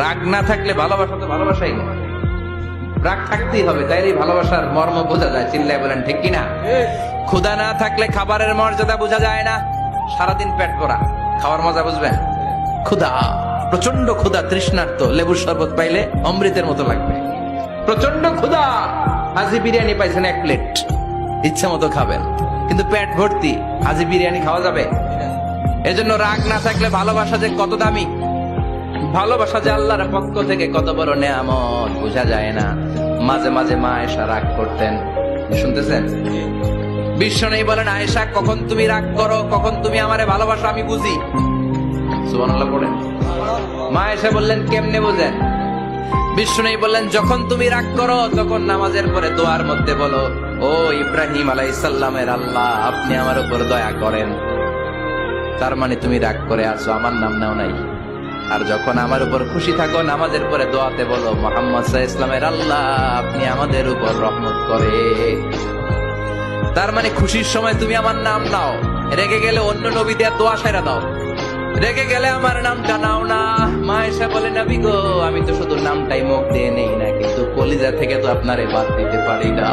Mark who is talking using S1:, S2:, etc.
S1: রাগ না থাকলে ভালোবাসা তো ভালোবাসাই না রাগ থাকতেই হবে তাইলে ভালোবাসার মর্ম বোঝা যায়। চিল্লায় বলেন, ঠিক কিনা? ক্ষুধা না থাকলে খাবারের মর্যাদা বোঝা যায় না। সারাদিন পেট করা খাওয়ার মজা বুঝবেন? ক্ষুধা প্রচণ্ড ক্ষুধা, তৃষ্ণার্ত, লেবুর শরবত পাইলে অমৃতের মতো লাগবে। প্রচণ্ড ক্ষুধা! হাজি বিরিয়ানি পাইছেন এক প্লেট। ইচ্ছা মতো খাবেন, কিন্তু পেট ভর্তি হাজি বিরিয়ানি খাওয়া যাবে? এজন্য রাগ না থাকলে ভালোবাসা যে কত দামি? ভালোবাসা যে আল্লাহর পক্ষ থেকে কত বড় নেয়ামত, বোঝা যায় না। মাঝে মাঝে মা এসা রাগ করতেন। শুনতেছেন? বিশ্ব নেই বলেন, আয়েশা, কখন তুমি রাগ করো, কখন তুমি আমারে ভালোবাসো, আমি বুঝি। পড়েন। মা এসে বললেন, কেমনে বোঝেন? বিশ্ব নেই বললেন, যখন তুমি রাগ করো, তখন নামাজের পরে দোয়ার মধ্যে বলো, ও ইব্রাহিম আলাইসাল্লামের আল্লাহ, আপনি আমার উপর দয়া করেন। তার মানে তুমি রাগ করে আছো, আমার নাম নাও নাই। আর যখন আমার উপর খুশি থাকো, নামাজের পরে দোয়াতে বলো, মোহাম্মদ সাহা ইসলামের আল্লাহ, আপনি আমাদের উপর রহমত করে। তার মানে খুশির সময় তুমি আমার নাম নাও। রেগে গেলে অন্য নবী দেয়া দোয়া সেরা দাও। রেগে গেলে আমার নামটা নাও না। মা এসে বলে, নবী গো, আমি তো শুধু নামটাই মুখ দিয়ে নেই না, কিন্তু কলিজা থেকে তো আপনারে বাদ দিতে পারি না।